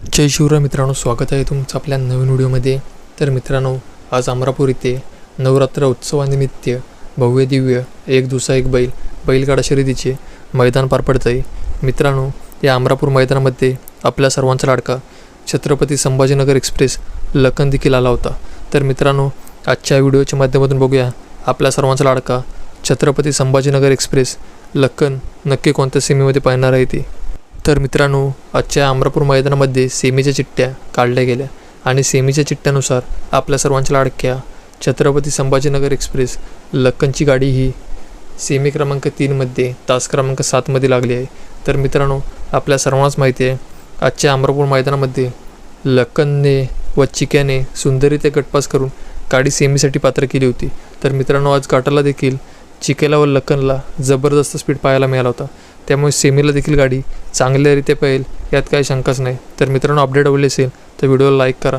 जय शिवराय मित्रांनो स्वागत आहे तुमचं आपल्या नवीन व्हिडिओमध्ये. तर मित्रांनो आज अमरापूर इथे नवरात्र उत्सवानिमित्त भव्य दिव्य एक दुसरा एक बैल बैलगाडा शर्यतीचे मैदान पार पडत आहे. मित्रांनो या अमरापूर मैदानामध्ये आपल्या सर्वांचा लाडका छत्रपती संभाजीनगर एक्सप्रेस लखन देखील आला होता. तर मित्रांनो आजच्या व्हिडिओच्या माध्यमातून बघूया आपल्या सर्वांचा लाडका छत्रपती संभाजीनगर एक्सप्रेस लखन नक्की कोणत्या सीमेमध्ये पाहणार आहे ती. तर मित्रांनो आजच्या अमरापूर मैदानामध्ये सेमीच्या चिठ्ठ्या काढल्या गेल्या आणि सेमीच्या चिठ्ठ्यानुसार आपल्या सर्वांच्या लाडक्या छत्रपती संभाजीनगर एक्सप्रेस लक्कनची गाडी ही सेमी क्रमांक तीनमध्ये तास क्रमांक सातमध्ये लागली आहे. तर मित्रांनो आपल्या सर्वांनाच माहिती आहे आजच्या अमरापूर मैदानामध्ये लक्कनने व चिक्याने सुंदररीत्या गटपास करून गाडी सेमीसाठी पात्र केली होती. तर मित्रांनो आज घाटाला देखील चिकेला व लक्कनला जबरदस्त स्पीड पाहायला मिळाला होता. त्यामुळे सेमीला देखील गाडी चांगल्यारीत्या पळेल यात काही शंकाच नाही. तर मित्रांनो अपडेट आवडली असेल तर व्हिडिओला लाईक करा.